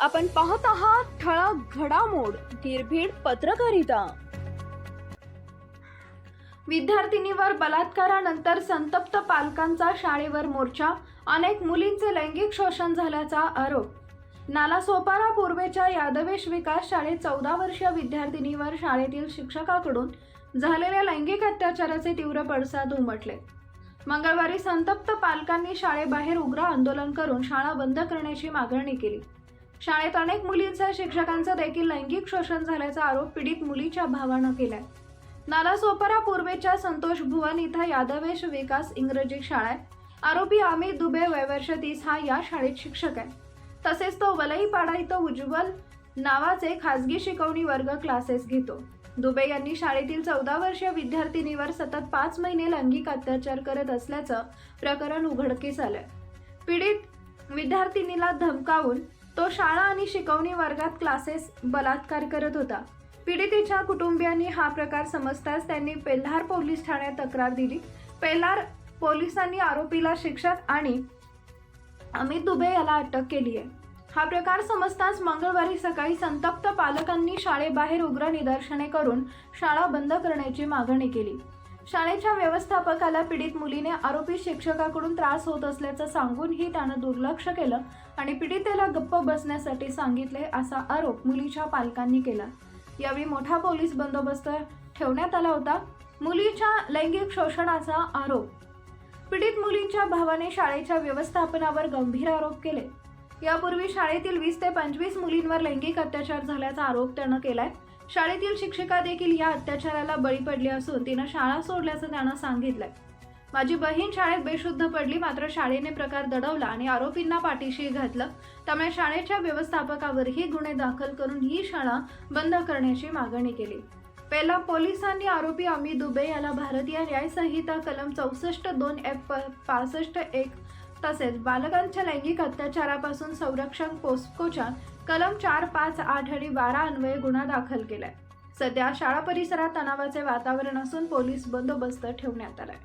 आपण पाहत आहात ठळक घडामोड निर्भीड पत्रकारिता. विद्यार्थिनीवर बलात्कारानंतर संतप्त पालकांचा शाळेवर मोर्चा अनेक मुलींचे लैंगिक शोषण झाल्याचा आरोप. नालासोपारा पूर्वेच्या यादवेश विकास शाळेत चौदा वर्षीय विद्यार्थिनीवर शाळेतील शिक्षकाकडून झालेल्या लैंगिक अत्याचाराचे तीव्र पडसाद उमटले. मंगळवारी संतप्त पालकांनी शाळेबाहेर उग्र आंदोलन करून शाळा बंद करण्याची मागणी केली. शाळेत अनेक मुलींचा शिक्षकांचं देखील लैंगिक शोषण झाल्याचा आरोप पीडित मुलीच्या भावानं केलाय. नालासोपारा पूर्वेच्या संतोष भुवन इथं यादवेश विकास इंग्रजी शाळा आहे. आरोपी अमित दुबे वयवर्ष तीस हा या शाळेत शिक्षक आहे. तसेच तो वलईपाडा इथं उज्ज्वल नावाचे खासगी शिकवणी वर्ग क्लासेस घेतो. दुबे यांनी शाळेतील चौदा वर्षीय विद्यार्थिनीवर सतत पाच महिने लैंगिक अत्याचार करत असल्याचं प्रकरण उघडकीस आलंय. पीडित विद्यार्थिनीला धमकावून तो शाळा आणि शिकवणी वर्गात क्लासेस बलात्कार करत होता. पीडितेच्या कुटुंबियांनी हा प्रकार समजताच त्यांनी पेल्हार पोलीस ठाण्यात तक्रार दिली. पेल्हार पोलिसांनी आरोपीला शिक्षा आणि अमित दुबे याला अटक केली आहे. हा प्रकार समजताच मंगळवारी सकाळी संतप्त पालकांनी शाळेबाहेर उग्र निदर्शने करून शाळा बंद करण्याची मागणी केली. शाळेच्या व्यवस्थापकाला पीडित मुलीने आरोपी शिक्षकाकडून त्रास होत असल्याचं सांगूनही त्यानं दुर्लक्ष केलं आणि पीडितेला गप्प बसण्यासाठी सांगितले असा आरोप मुलीच्या पालकांनी केला. यावेळी मोठा पोलीस बंदोबस्त ठेवण्यात आला होता. मुलीच्या लैंगिक शोषणाचा आरोप. पीडित मुलींच्या भावाने शाळेच्या व्यवस्थापनावर गंभीर आरोप केले. यापूर्वी शाळेतील वीस ते पंचवीस मुलींवर लैंगिक अत्याचार झाल्याचा आरोप त्यानं केलाय. शाळेतील शिक्षिका देखील या अत्याचाराला बळी पडली असून तिनं शाळा सोडल्याचं त्यानं सांगितलंय. माझी बहीण शाळेत बेशुद्ध पडली मात्र शाळेने प्रकार दडवला आणि आरोपींना पाठीशी घातलं. त्यामुळे शाळेच्या व्यवस्थापकावरही गुन्हे दाखल करून ही शाळा बंद करण्याची मागणी केली. पहिला पोलिसांनी आरोपी अमित दुबे याला भारतीय न्यायसंहिता कलम चौसष्ट दोन एफ पासष्ट एक तसेच बालकांच्या लैंगिक अत्याचारापासून संरक्षण पोस्कोच्या कलम चार पाच आठ आणि बारा अन्वये गुन्हा दाखल केलाय. सध्या शाळा परिसरात तणावाचे वातावरण असून पोलीस बंदोबस्त ठेवण्यात आलाय.